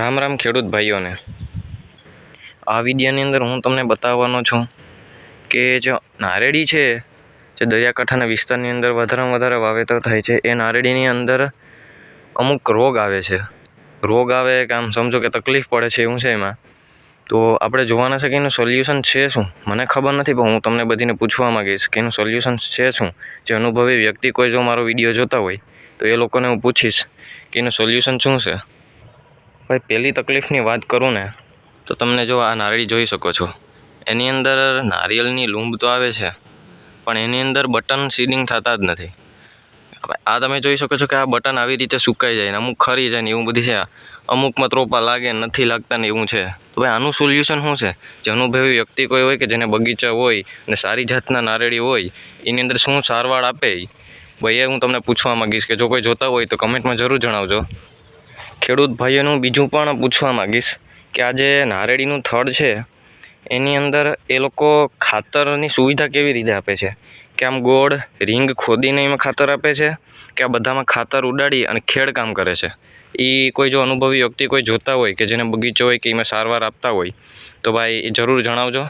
રામ રામ ખેડૂત ભાઈઓને. આ વિડીયાની અંદર હું તમને બતાવવાનો છું કે જે નારેડી છે, જે દરિયાકાંઠાના વિસ્તારની અંદર વધારેમાં વધારે વાવેતર થાય છે, એ નારેડીની અંદર અમુક રોગ આવે છે. રોગ આવે કે આમ સમજો કે તકલીફ પડે છે એવું છે એમાં. તો આપણે જોવાના છે કે એનું સોલ્યુશન છે શું? મને ખબર નથી, પણ હું તમને બધીને પૂછવા માંગીશ કે એનું સોલ્યુશન છે શું? જે અનુભવી વ્યક્તિ કોઈ જો મારો વીડિયો જોતા હોય, તો એ લોકોને હું પૂછીશ કે એનું સોલ્યુશન શું છે? ભાઈ પહેલી તકલીફની વાત કરું ને, તો તમને જો આ નારળી જોઈ શકો છો. એની અંદર નારિયેળની લૂંબ તો આવે છે, પણ એની અંદર બટન સીડિંગ થતા જ નથી. આ તમે જોઈ શકો છો કે આ બટન આવી રીતે સુકાઈ જાય ને, અમુક ખરી જાય ને, એવું બધી છે. અમુકમાં ત્રોપા લાગે, નથી લાગતા ને એવું છે. તો ભાઈ આનું સોલ્યુશન શું છે? જે અનુભવી વ્યક્તિ કોઈ હોય કે જેને બગીચા હોય અને સારી જાતના નારેળી હોય, એની અંદર શું સારવાર આપે? ભાઈ એ હું તમને પૂછવા માંગીશ કે જો કોઈ જોતા હોય તો કમેન્ટમાં જરૂર જણાવજો. ખેડૂત ભાઈઓનું બીજું પણ પૂછવા માંગીશ કે આ જે નારેડીનું થડ છે, એની અંદર એ લોકો ખાતરની સુવિધા કેવી રીતે આપે છે? કે આમ ગોળ, રિંગ ખોદીને એમાં ખાતર આપે છે કે આ બધામાં ખાતર ઉડાડી અને ખેડકામ કરે છે? એ કોઈ જો અનુભવી વ્યક્તિ કોઈ જોતા હોય કે જેને બગીચો હોય કે એમાં સારવાર આપતા હોય, તો ભાઈ એ જરૂર જણાવજો.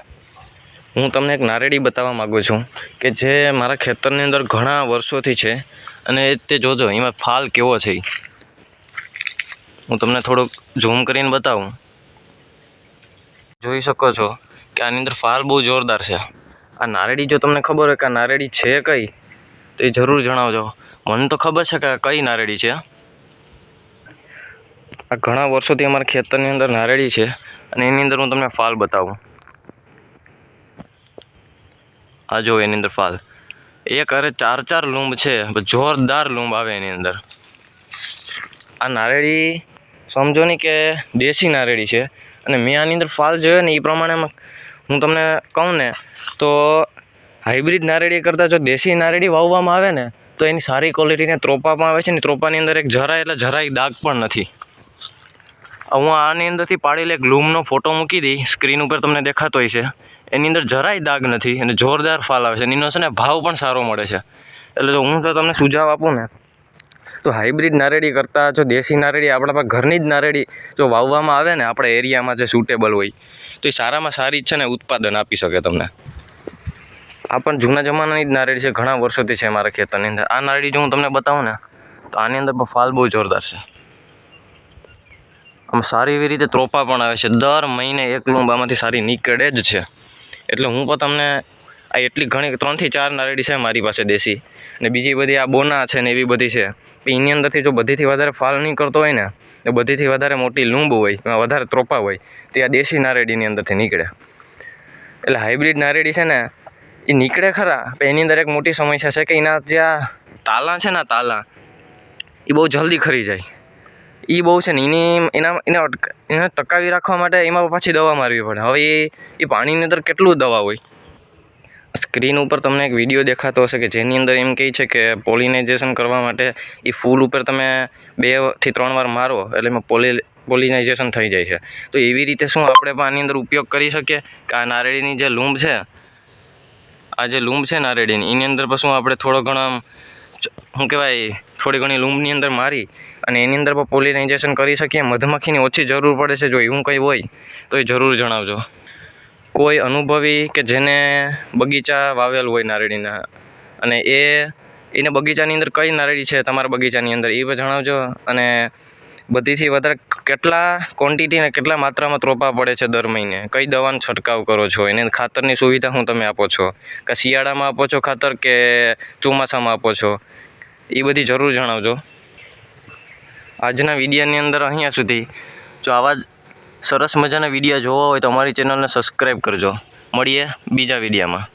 હું તમને એક નારેડી બતાવવા માગું છું કે જે મારા ખેતરની અંદર ઘણા વર્ષોથી છે અને તે જોજો, એમાં ફાલ કેવો છે. હું તમને થોડુંક ઝૂમ કરીને બતાવું. જોઈ શકો છો કે આની અંદર ફાલ બહુ જોરદાર છે. આ નારેડી જો તમને ખબર હોય કે આ નારેડી છે કઈ, તો એ જરૂર જણાવજો. મને તો ખબર છે કે કઈ નારેડી છે. આ ઘણા વર્ષોથી અમારા ખેતરની અંદર નારેડી છે અને એની અંદર હું તમને ફાલ બતાવું. આ જો એની અંદર ફાલ. એક અરે ચાર ચાર લૂંબ છે જોરદાર લૂંબ આવે એની અંદર. આ નારેડી સમજો ને કે દેશી નારેડી છે. અને મેં આની અંદર ફાલ જોયો ને એ પ્રમાણેમાં હું તમને કહું ને, તો હાઇબ્રિડ નારેડી કરતાં જો દેશી નારેડી વાવવામાં આવે ને, તો એની સારી ક્વોલિટીને ત્રોપામાં આવે છે ને, ત્રોપાની અંદર એક જરાય એટલે જરાય દાગ પણ નથી. હું આની અંદરથી પાડેલ એક લૂમનો ફોટો મૂકી દઈ, સ્ક્રીન ઉપર તમને દેખાતો હોય છે. એની અંદર જરાય દાગ નથી અને જોરદાર ફાલ આવે છે. એનો છે ને ભાવ પણ સારો મળે છે. એટલે જો હું તો તમને સુઝાવ આપું ને તો હાઇબ્રિડ નારેડી કરતાં જો દેશી નારેડી આપણા ઘરની જ નારેડી જો વાવવામાં આવે ને આપણા એરિયામાં જે સુટેબલ હોય, તો એ સારામાં સારી છે ને ઉત્પાદન આપી શકે તમને. આ પણ જૂના જમાનાની જ નારેડી છે, ઘણા વર્ષોથી છે મારા ખેતરની અંદર. આ નારેડી જો હું તમને બતાવું ને, તો આની અંદર પણ ફાલ બહુ જોરદાર છે. આમ સારી એવી રીતે ત્રોપા પણ આવે છે. દર મહિને એક લૂંબ આમાંથી સારી નીકળે જ છે. એટલે હું પણ તમને આ એટલી ઘણી, ત્રણથી ચાર નારેડી છે મારી પાસે દેશી. ને બીજી બધી આ બોના છે ને એવી બધી છે. એની અંદરથી જો બધીથી વધારે ફાલ નહીં કરતો હોય ને, તો બધીથી વધારે મોટી લૂંબ હોય વધારે ત્રોપા હોય, તો આ દેશી નારેડીની અંદરથી નીકળે. એટલે હાઇબ્રિડ નારેડી છે ને, એ નીકળે ખરા, પણ એની અંદર એક મોટી સમસ્યા છે કે એના જ્યાં તાલા છે ને તાલા, એ બહુ જલ્દી ખરી જાય. એ બહુ છે ને, એની એના, એને એને ટકાવી રાખવા માટે એમાં પાછી દવા મારવી પડે. હવે એ એ પાણીની અંદર કેટલું દવા હોય? સ્ક્રીન ઉપર તમને એક વીડિયો દેખાતો હશે કે જેની અંદર એમ કહે છે કે પોલિનાઇઝેશન કરવા માટે એ ફૂલ ઉપર તમે બેથી ત્રણ વાર મારો એટલે એમાં પોલી પોલિનાઇઝેશન થઈ જાય છે. તો એવી રીતે શું આપણે પણ આની અંદર ઉપયોગ કરી શકીએ? કે આ નારેડીની જે લૂંબ છે, આ જે લૂંબ છે નારેડીની એની અંદર પણ શું આપણે થોડો ઘણો શું કહેવાય, થોડી ઘણી લૂંબની અંદર મારી અને એની અંદર પણ પોલિનાઇઝેશન કરી શકીએ? મધમાખીની ઓછી જરૂર પડે છે, જો એવું કંઈ હોય તો એ જરૂર જણાવજો. કોઈ અનુભવી કે જેને બગીચા વાવેલ હોય નારળીના અને એ, એને બગીચાની અંદર કઈ નારળી છે તમારા બગીચાની અંદર? એ જણાવજો. અને બધીથી વધારે કેટલા ક્વોન્ટિટી ને કેટલા માત્રામાં ત્રોપા પડે છે દર મહિને? કઈ દવાનો છંટકાવ કરો છો? એને ખાતરની સુવિધા શું તમે આપો છો? કે શિયાળામાં આપો છો ખાતર કે ચોમાસામાં આપો છો? એ બધી જરૂર જણાવજો. આજના વિડીયોની અંદર અહીંયા સુધી. જો આવા જ સરસ મજાના વિડીયા જોવા હોય તો અમારી ચેનલને સબસ્ક્રાઈબ કરજો. મળીએ બીજા વિડીયોમાં.